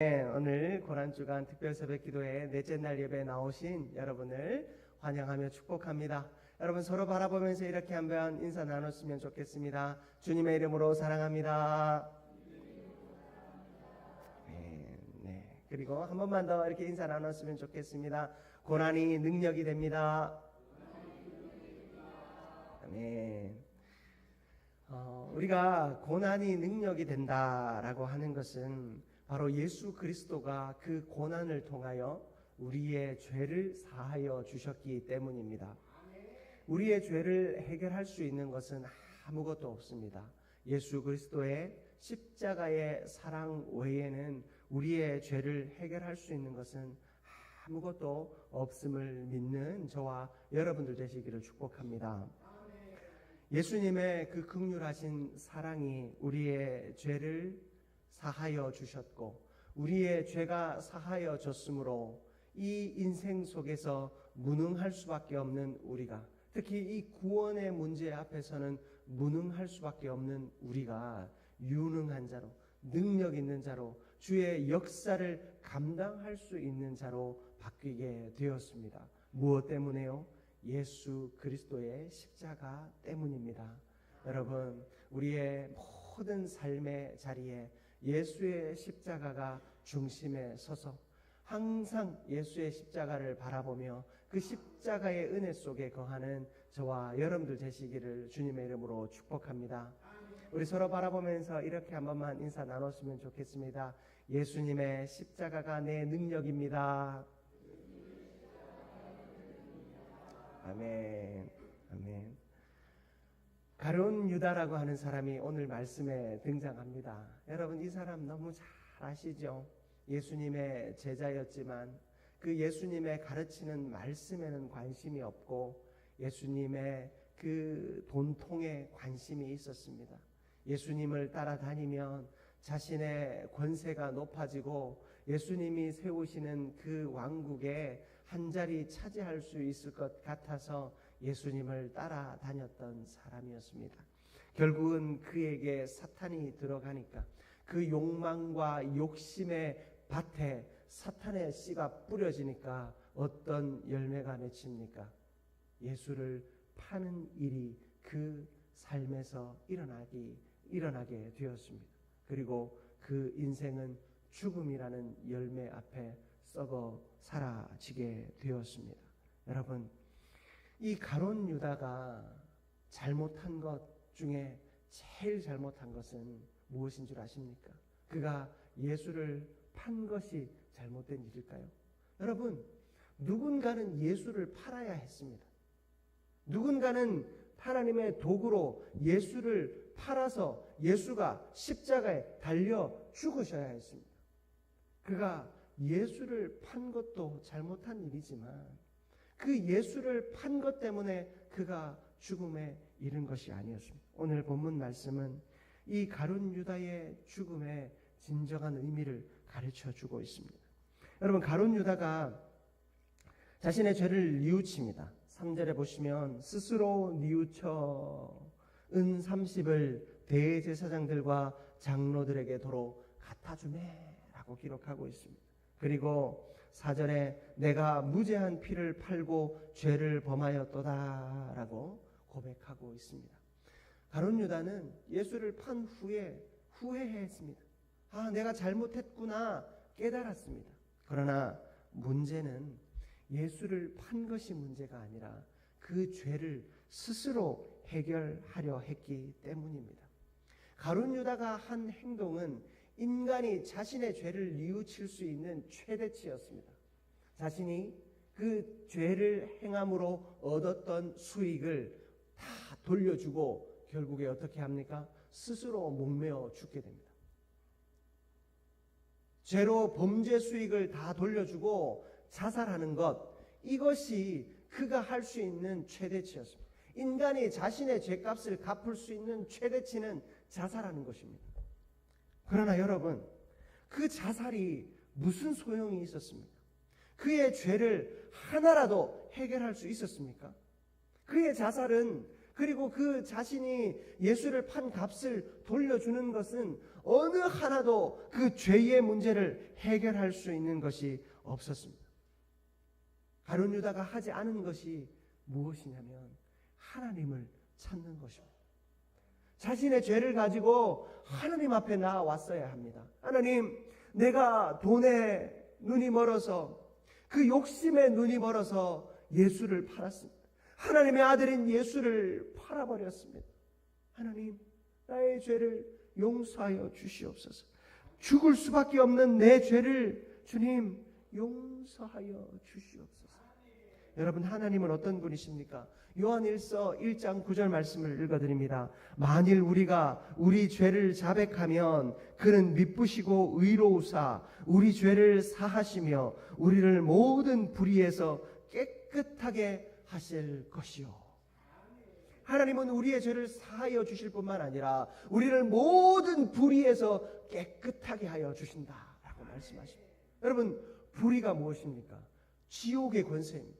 네, 오늘 고난주간 특별 새벽 기도회 넷째 날 예배에 나오신 여러분을 환영하며 축복합니다. 여러분 서로 바라보면서 이렇게 한번 인사 나눴으면 좋겠습니다. 주님의 이름으로 사랑합니다. 네, 네. 그리고 한 번만 더 이렇게 인사 나눴으면 좋겠습니다. 고난이 능력이 됩니다. 아멘. 어, 우리가 고난이 능력이 된다라고 하는 것은 바로 예수 그리스도가 그 고난을 통하여 우리의 죄를 사하여 주셨기 때문입니다. 우리의 죄를 해결할 수 있는 것은 아무것도 없습니다. 예수 그리스도의 십자가의 사랑 외에는 우리의 죄를 해결할 수 있는 것은 아무것도 없음을 믿는 저와 여러분들 되시기를 축복합니다. 예수님의 그 극률하신 사랑이 우리의 죄를 사하여 주셨고 우리의 죄가 사하여 졌으므로 이 인생 속에서 무능할 수밖에 없는 우리가 특히 이 구원의 문제 앞에서는 무능할 수밖에 없는 우리가 유능한 자로 능력 있는 자로 주의 역사를 감당할 수 있는 자로 바뀌게 되었습니다. 무엇 때문에요? 예수 그리스도의 십자가 때문입니다. 여러분, 우리의 모든 삶의 자리에 예수의 십자가가 중심에 서서 항상 예수의 십자가를 바라보며 그 십자가의 은혜 속에 거하는 저와 여러분들 되시기를 주님의 이름으로 축복합니다. 우리 서로 바라보면서 이렇게 한 번만 인사 나눴으면 좋겠습니다. 예수님의 십자가가 내 능력입니다. 아멘. 아멘. 가룟 유다라고 하는 사람이 오늘 말씀에 등장합니다. 여러분 이 사람 너무 잘 아시죠? 예수님의 제자였지만 그 예수님의 가르치는 말씀에는 관심이 없고 예수님의 그 돈통에 관심이 있었습니다. 예수님을 따라다니면 자신의 권세가 높아지고 예수님이 세우시는 그 왕국에 한 자리 차지할 수 있을 것 같아서 예수님을 따라다녔던 사람이었습니다. 결국은 그에게 사탄이 들어가니까 그 욕망과 욕심의 밭에 사탄의 씨가 뿌려지니까 어떤 열매가 맺힙니까? 예수를 파는 일이 그 삶에서 일어나기 일어나게 되었습니다. 그리고 그 인생은 죽음이라는 열매 앞에 썩어 사라지게 되었습니다. 여러분, 이 가론 유다가 잘못한 것 중에 제일 잘못한 것은 무엇인 줄 아십니까? 그가 예수를 판 것이 잘못된 일일까요? 여러분, 누군가는 예수를 팔아야 했습니다. 누군가는 하나님의 도구로 예수를 팔아서 예수가 십자가에 달려 죽으셔야 했습니다. 그가 예수를 판 것도 잘못한 일이지만 그 예수를 판 것 때문에 그가 죽음에 이른 것이 아니었습니다. 오늘 본문 말씀은 이 가룟 유다의 죽음의 진정한 의미를 가르쳐 주고 있습니다. 여러분 가룟 유다가 자신의 죄를 뉘우칩니다. 3절에 보시면 스스로 뉘우쳐 은 30을 대제사장들과 장로들에게 도로 갖다 주매라고 기록하고 있습니다. 그리고 4절에 내가 무죄한 피를 팔고 죄를 범하였도다라고 고백하고 있습니다. 가론 유다는 예수를 판 후에 후회했습니다. 아, 내가 잘못했구나 깨달았습니다. 그러나 문제는 예수를 판 것이 문제가 아니라 그 죄를 스스로 해결하려 했기 때문입니다. 가룟 유다가 한 행동은 인간이 자신의 죄를 뉘우칠 수 있는 최대치였습니다. 자신이 그 죄를 행함으로 얻었던 수익을 다 돌려주고 결국에 어떻게 합니까? 스스로 목매어 죽게 됩니다. 죄로 범죄 수익을 다 돌려주고 자살하는 것 이것이 그가 할 수 있는 최대치였습니다. 인간이 자신의 죄값을 갚을 수 있는 최대치는 자살하는 것입니다. 그러나 여러분 그 자살이 무슨 소용이 있었습니까? 그의 죄를 하나라도 해결할 수 있었습니까? 그의 자살은 그리고 그 자신이 예수를 판 값을 돌려주는 것은 어느 하나도 그 죄의 문제를 해결할 수 있는 것이 없었습니다. 가룟 유다가 하지 않은 것이 무엇이냐면 하나님을 찾는 것입니다. 자신의 죄를 가지고 하나님 앞에 나왔어야 합니다. 하나님, 내가 돈에 눈이 멀어서 그 욕심에 눈이 멀어서 예수를 팔았습니다. 하나님의 아들인 예수를 팔아버렸습니다. 하나님, 나의 죄를 용서하여 주시옵소서. 죽을 수밖에 없는 내 죄를 주님 용서하여 주시옵소서. 여러분 하나님은 어떤 분이십니까? 요한 1서 1장 9절 말씀을 읽어드립니다. 만일 우리가 우리 죄를 자백하면 그는 미쁘시고 의로우사 우리 죄를 사하시며 우리를 모든 불의에서 깨끗하게 하실 것이요. 하나님은 우리의 죄를 사하여 주실 뿐만 아니라 우리를 모든 불의에서 깨끗하게 하여 주신다라고 말씀하십니다. 여러분 불의가 무엇입니까? 지옥의 권세입니다.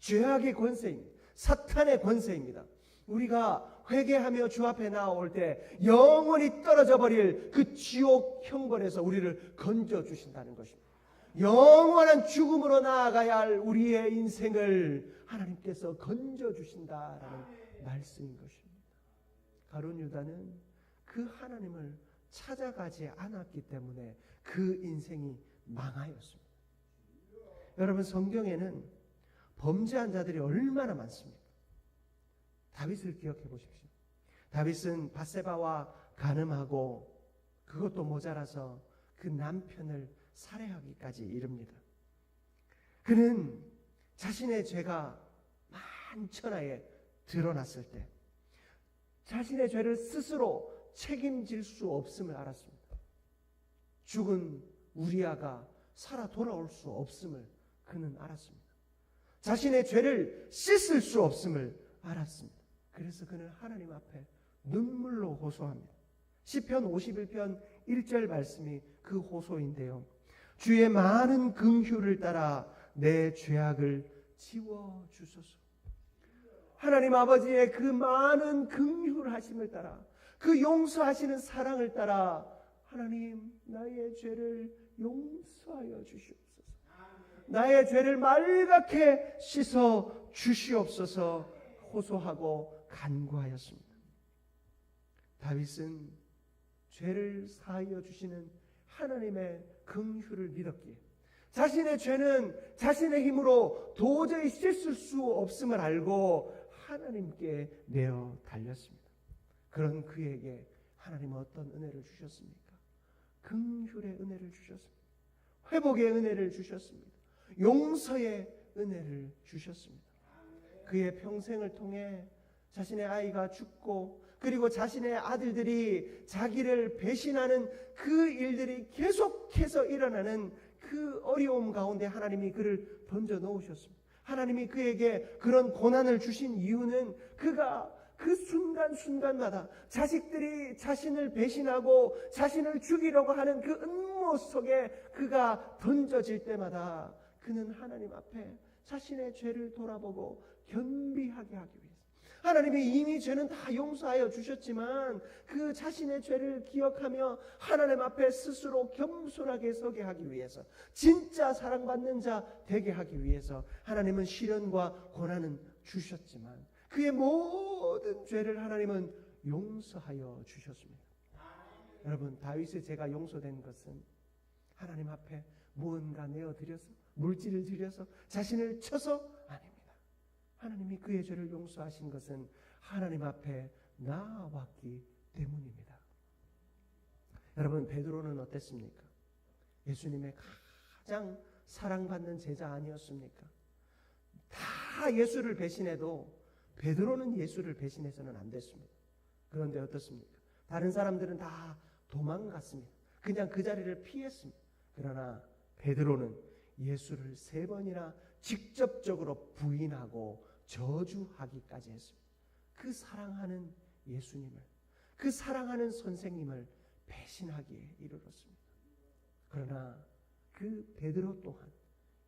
죄악의 권세입니다. 사탄의 권세입니다. 우리가 회개하며 주 앞에 나올 때 영원히 떨어져 버릴 그 지옥 형벌에서 우리를 건져 주신다는 것입니다. 영원한 죽음으로 나아가야 할 우리의 인생을 하나님께서 건져 주신다라는 말씀인 것입니다. 가론 유다는 그 하나님을 찾아가지 않았기 때문에 그 인생이 망하였습니다. 여러분 성경에는 범죄한 자들이 얼마나 많습니까? 다윗을 기억해 보십시오. 다윗은 바세바와 간음하고 그것도 모자라서 그 남편을 살해하기까지 이릅니다. 그는 자신의 죄가 만천하에 드러났을 때 자신의 죄를 스스로 책임질 수 없음을 알았습니다. 죽은 우리아가 살아 돌아올 수 없음을 그는 알았습니다. 자신의 죄를 씻을 수 없음을 알았습니다. 그래서 그는 하나님 앞에 눈물로 호소합니다. 시편 51편 1절 말씀이 그 호소인데요. 주의 많은 긍휼을 따라 내 죄악을 지워 주소서. 하나님 아버지의 그 많은 긍휼하심을 따라 그 용서하시는 사랑을 따라 하나님 나의 죄를 용서하여 주시옵소서. 나의 죄를 말갛게 씻어 주시옵소서 호소하고 간구하였습니다. 다윗은 죄를 사하여 주시는 하나님의 긍휼을 믿었기에 자신의 죄는 자신의 힘으로 도저히 씻을 수 없음을 알고 하나님께 내어 달렸습니다. 그런 그에게 하나님은 어떤 은혜를 주셨습니까? 긍휼의 은혜를 주셨습니다. 회복의 은혜를 주셨습니다. 용서의 은혜를 주셨습니다. 그의 평생을 통해 자신의 아이가 죽고 그리고 자신의 아들들이 자기를 배신하는 그 일들이 계속해서 일어나는 그 어려움 가운데 하나님이 그를 던져 놓으셨습니다. 하나님이 그에게 그런 고난을 주신 이유는 그가 그 순간순간마다 자식들이 자신을 배신하고 자신을 죽이려고 하는 그 음모 속에 그가 던져질 때마다 그는 하나님 앞에 자신의 죄를 돌아보고 겸비하게 하기 위해서 하나님이 이미 죄는 다 용서하여 주셨지만 그 자신의 죄를 기억하며 하나님 앞에 스스로 겸손하게 서게 하기 위해서 진짜 사랑받는 자 되게 하기 위해서 하나님은 시련과 고난은 주셨지만 그의 모든 죄를 하나님은 용서하여 주셨습니다. 여러분 다윗의 죄가 용서된 것은 하나님 앞에 무언가 내어 드려서 물질을 들여서 자신을 쳐서 아닙니다. 하나님이 그의 죄를 용서하신 것은 하나님 앞에 나왔기 때문입니다. 여러분 베드로는 어땠습니까? 예수님의 가장 사랑받는 제자 아니었습니까? 다 예수를 배신해도 베드로는 예수를 배신해서는 안 됐습니다. 그런데 어떻습니까? 다른 사람들은 다 도망갔습니다. 그냥 그 자리를 피했습니다. 그러나 베드로는 예수를 세 번이나 직접적으로 부인하고 저주하기까지 했습니다. 그 사랑하는 예수님을, 그 사랑하는 선생님을 배신하기에 이르렀습니다. 그러나 그 베드로 또한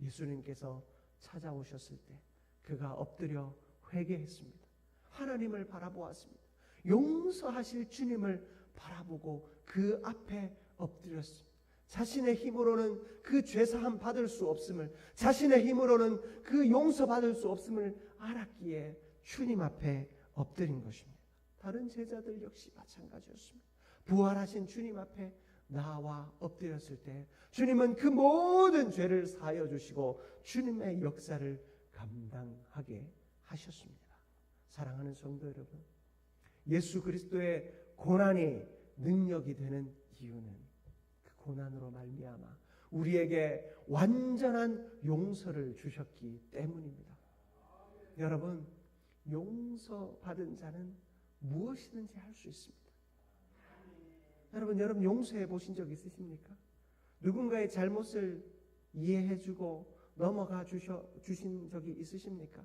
예수님께서 찾아오셨을 때 그가 엎드려 회개했습니다. 하나님을 바라보았습니다. 용서하실 주님을 바라보고 그 앞에 엎드렸습니다. 자신의 힘으로는 그 죄사함 받을 수 없음을, 자신의 힘으로는 그 용서 받을 수 없음을 알았기에 주님 앞에 엎드린 것입니다. 다른 제자들 역시 마찬가지였습니다. 부활하신 주님 앞에 나와 엎드렸을 때 주님은 그 모든 죄를 사하여 주시고 주님의 역사를 감당하게 하셨습니다. 사랑하는 성도 여러분, 예수 그리스도의 고난이 능력이 되는 이유는 그 고난으로 말미암아 우리에게 완전한 용서를 주셨기 때문입니다. 여러분, 용서받은 자는 무엇이든지 할 수 있습니다. 여러분, 여러분 용서해 보신 적 있으십니까? 누군가의 잘못을 이해해 주고 넘어가 주셔, 주신 적이 있으십니까?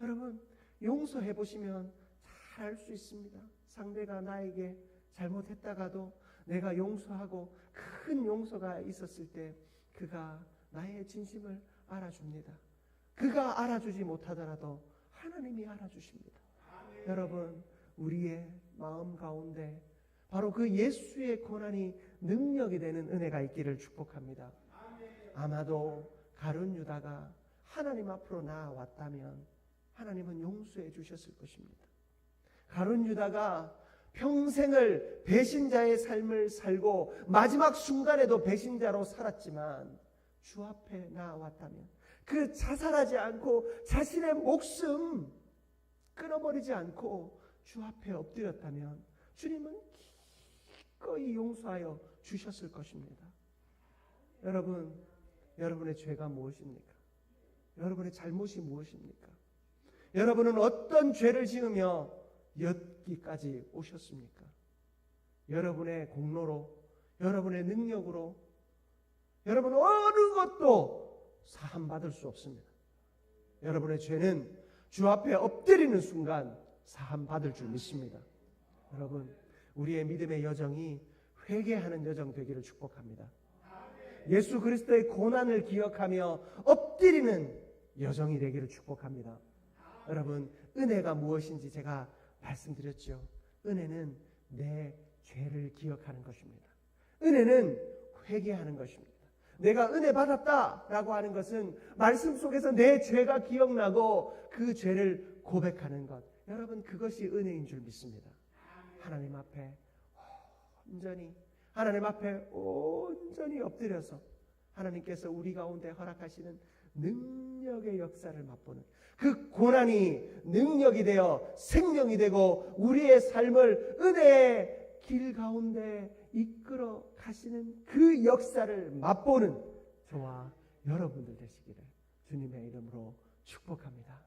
여러분, 용서해 보시면 잘 알 수 있습니다. 상대가 나에게 잘못했다가도 내가 용서하고 큰 용서가 있었을 때 그가 나의 진심을 알아줍니다. 그가 알아주지 못하더라도 하나님이 알아주십니다. 여러분, 우리의 마음 가운데 바로 그 예수의 고난이 능력이 되는 은혜가 있기를 축복합니다. 아마도 가룟 유다가 하나님 앞으로 나아왔다면 하나님은 용서해 주셨을 것입니다. 가룟 유다가 평생을 배신자의 삶을 살고 마지막 순간에도 배신자로 살았지만 주 앞에 나아왔다면 그 자살하지 않고 자신의 목숨 끊어버리지 않고 주 앞에 엎드렸다면 주님은 기꺼이 용서하여 주셨을 것입니다. 여러분, 여러분의 죄가 무엇입니까? 여러분의 잘못이 무엇입니까? 여러분은 어떤 죄를 지으며 여기까지 오셨습니까? 여러분의 공로로, 여러분의 능력으로, 여러분 어느 것도 사함 받을 수 없습니다. 여러분의 죄는 주 앞에 엎드리는 순간 사함 받을 줄 믿습니다. 여러분, 우리의 믿음의 여정이 회개하는 여정 되기를 축복합니다. 예수 그리스도의 고난을 기억하며 엎드리는 여정이 되기를 축복합니다. 여러분, 은혜가 무엇인지 제가 말씀드렸죠. 은혜는 내 죄를 기억하는 것입니다. 은혜는 회개하는 것입니다. 내가 은혜 받았다라고 하는 것은 말씀 속에서 내 죄가 기억나고 그 죄를 고백하는 것. 여러분, 그것이 은혜인 줄 믿습니다. 하나님 앞에 온전히 하나님 앞에 온전히 엎드려서 하나님께서 우리 가운데 허락하시는 능력의 역사를 맛보는 그 고난이 능력이 되어 생명이 되고 우리의 삶을 은혜의 길 가운데 이끌어 가시는 그 역사를 맛보는 저와 여러분들 되시기를 주님의 이름으로 축복합니다.